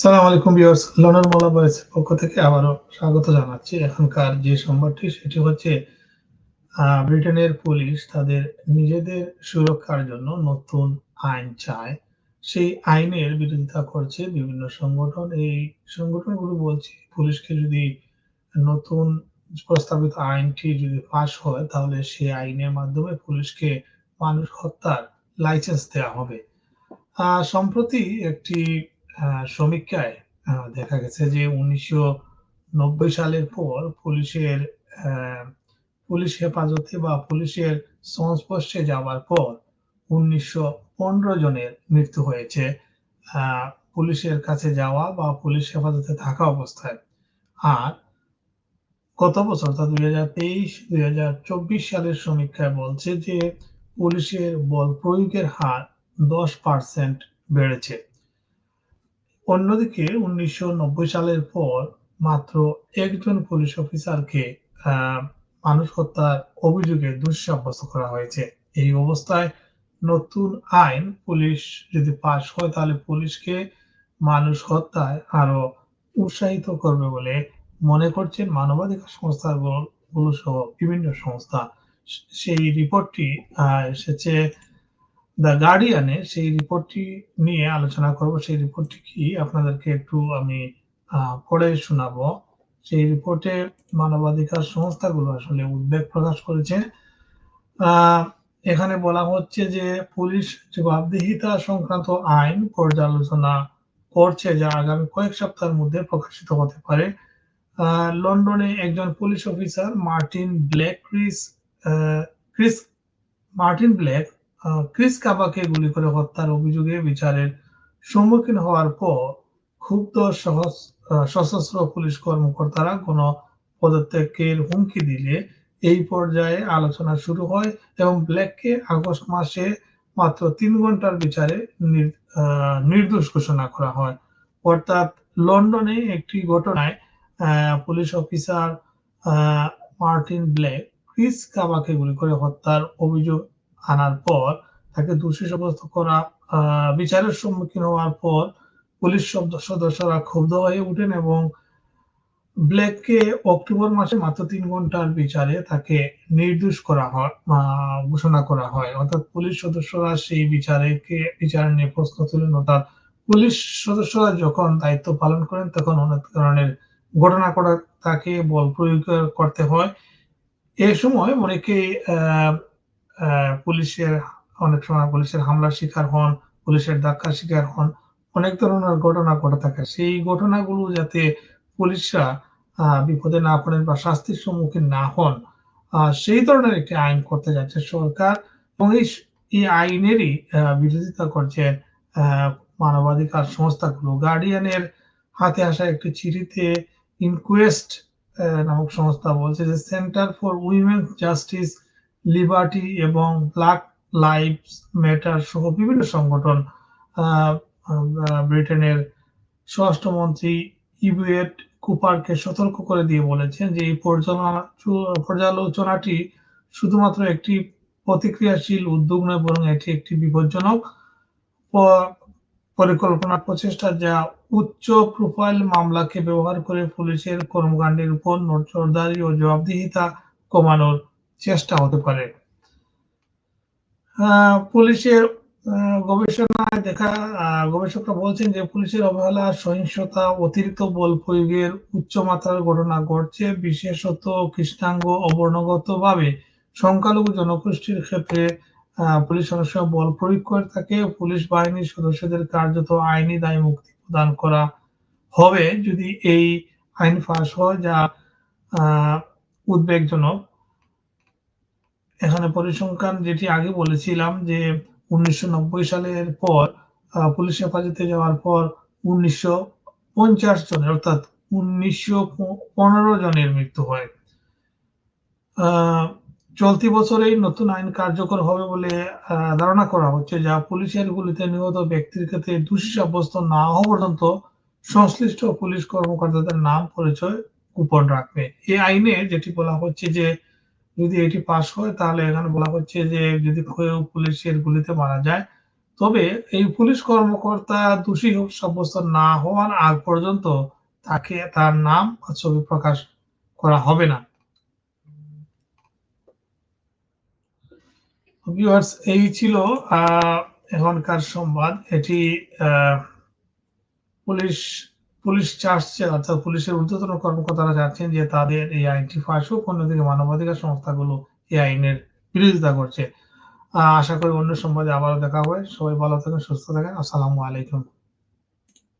সালাম আলাইকুম viewers, London মোলা বয়েস পক্ষ থেকে আবারও স্বাগত জানাচ্ছি। এখনকার যে সংবাদটি, সেটি হচ্ছে ব্রিটেনের পুলিশ তাদের নিজেদের সুরক্ষার জন্য নতুন আইন চায়। সেই আইনের বিরোধিতা করছে বিভিন্ন সংগঠন। এই সংগঠনগুলো বলছে, পুলিশকে যদি নতুন প্রস্তাবিত আইনটি যদি পাশ হয়, তাহলে সেই আইনের মাধ্যমে পুলিশকে মানুষ হত্যার লাইসেন্স দেওয়া হবে। সম্প্রতি একটি সমীক্ষায় দেখা গেছে যে উনিশশো নব্বই সালের পর পুলিশের পুলিশ হেফাজতে বা পুলিশের সংস্পর্শে যাওয়ার পর উনিশশো পনেরো জনের মৃত্যু হয়েছে পুলিশের কাছে যাওয়া বা পুলিশ হেফাজতে থাকা অবস্থায়। আর গত বছর অর্থাৎ দুই হাজার তেইশ, দুই হাজার চব্বিশ সালের সমীক্ষায় বলছে যে পুলিশের বল প্রয়োগের হার দশ পার্সেন্ট বেড়েছে। অন্যদিকে উনিশশো নব্বই সালের পর মাত্র একজন পুলিশ অফিসারকে মানুষ হত্যার অভিযোগে দোষী সাব্যস্ত করা হয়েছে। এই অবস্থায় নতুন আইন পুলিশ যদি পাশ হয় তাহলে পুলিশকে মানুষ হত্যায় আরও উৎসাহিত করবে বলে মনে করছেন মানবাধিকার সংস্থাগুলো সহ বিভিন্ন সংস্থা। সেই রিপোর্টটি আহ, এসেছে দ্য গার্ডিয়ানে সেই রিপোর্টটি নিয়ে আলোচনা করব। সেই রিপোর্টটি কি? আপনাদেরকে একটু আমি পড়ে শোনাবো। সেই রিপোর্টে মানবাধিকার সংস্থাগুলো আসলে উদ্বেগ প্রকাশ করেছে। এখানে বলা হচ্ছে যে পুলিশ জবাবদিহিতা সংক্রান্ত আইন পর্যালোচনা করছে, যা আগামী কয়েক সপ্তাহের মধ্যে প্রকাশিত হতে পারে। লন্ডনে একজন police officer, Martin Blake Chris Chris, Martin Blake Chris কাবাকে গুলি করে হত্যার অভিযোগে বিচারের সম্মুখীন হওয়ার পর ক্ষুব্ধ সশস্ত্র পুলিশ কর্মকর্তারা কোন পদত্যাগের হুমকি দিলে এই পর্যায়ে আলোচনা শুরু হয় এবং ব্ল্যাককে আগস্ট মাসে মাত্র তিন ঘণ্টার বিচারে নির্দোষ ঘোষণা করা হয়। অর্থাৎ লন্ডনে একটি ঘটনায় police officer Martin Blake Chris কাবাকে গুলি করে হত্যার অভিযোগ আনার পর তাকে দোষী সাব্যস্ত করা বিচারের সম্মুখীন হওয়ার পর পুলিশ সদস্যরা ক্ষুব্ধ হয়ে ওঠেন এবং ব্ল্যাককে অক্টোবর মাসে মাত্র তিন ঘণ্টার বিচারে তাকে নির্দোষ করা হয় ঘোষণা করা হয়। অর্থাৎ পুলিশ সদস্যরা সেই বিচারকে বিচার নিয়ে প্রশ্ন তুলেন। অর্থাৎ পুলিশ সদস্যরা যখন দায়িত্ব পালন করেন তখন অনেক ধরনের ঘটনা করা তাকে বল প্রয়োগ করতে হয়। এই সময় অনেকেই আহ, আহ, পুলিশের অনেক সময় পুলিশের হামলার শিকার হন পুলিশের ধাক্কার শিকার হন অনেক ধরনের ঘটনা ঘটে থাকে। সেই ঘটনাগুলো যাতে পুলিশরা বিপদে না পড়েন বা শাস্তির সম্মুখীন না হন সেই ধরনের একটি আইন করতে যাচ্ছে সরকার এবং এই আইনেরই বিরোধিতা করছে আহ, মানবাধিকার সংস্থাগুলো। গার্ডিয়ানের হাতে আসা একটি চিঠিতে ইনকোয়েস্ট নামক সংস্থা বলছে যে centre for women's justice liberty এবং ব্ল্যাক লাইভস ম্যাটার সহ বিভিন্ন সংগঠন ব্রিটেনের স্বরাষ্ট্রমন্ত্রী ইবুয়েট কুপারকে সতর্ক করে দিয়ে বলেছেন যে এই পর্যালোচনা, পর্যালোচনাটি শুধুমাত্র একটি প্রতিক্রিয়াশীল উদ্যোগ নয়, বরং এটি একটি বিপজ্জনক পরিকল্পনা প্রচেষ্টা যা উচ্চ প্রোফাইল মামলাকে ব্যবহার করে পুলিশের কর্মকাণ্ডের উপর নজরদারি ও জবাবদিহিতা কমানোর চেষ্টা হতে পারে। পুলিশের গবেষণায় দেখা গবেষকরা বলছেন যে পুলিশের অবহেলা সহিংসতা, অতিরিক্ত বল প্রয়োগের উচ্চমাত্রার ঘটনা ঘটছে, বিশেষত কৃষ্ণাঙ্গ অবর্ণগত ভাবে সংখ্যালঘু জনগোষ্ঠীর ক্ষেত্রে পুলিশ সময় বল প্রয়োগ করে থাকে। পুলিশ বাহিনীর সদস্যদের কার্যত আইনি দায় মুক্তি প্রদান করা হবে যদি এই আইন পাশ হয়, যা উদ্বেগজনক। এখানে পরিসংখ্যান যেটি আগে বলেছিলাম যে উনিশশো নব্বই সালের পর পুলিশ হেফাজতে যাওয়ার পর উনিশশো পঞ্চাশ জনের, অর্থাৎ উনিশশো পনেরো জনের মৃত্যু হয়। চলতি বছরেই নতুন আইন কার্যকর হবে বলে ধারণা করা হচ্ছে, যা পুলিশের গুলিতে নিহত ব্যক্তির ক্ষেত্রে দোষী সাব্যস্ত না হওয়া পর্যন্ত সংশ্লিষ্ট পুলিশ কর্মকর্তাদের নাম পরিচয় গোপন রাখবে। এই আইনে যেটি বলা হচ্ছে যে যদি এটি পাশ হয় তাহলে এখানে বলা হচ্ছে যে যদি কেউ পুলিশের গুলিতে মারা যায়, তবে এই পুলিশ কর্মকর্তা দোষী সাব্যস্ত না হওয়ার আগ পর্যন্ত তাকে, তার নাম ছবি প্রকাশ করা হবে না। এই ছিল এখনকার সংবাদ। এটি পুলিশ পুলিশ চাচ্ছে অর্থাৎ পুলিশের ঊর্ধ্বতন কর্মকর্তারা চাচ্ছেন যে তাদের এই আইনটি ফাঁস হোক, অন্যদিকে মানবাধিকার সংস্থাগুলো এই আইনের বিরোধিতা করছে। আশা করি অন্য সম্বন্ধে আবারও দেখা হবে। সবাই ভালো থাকেন, সুস্থ থাকেন। আসসালামু আলাইকুম।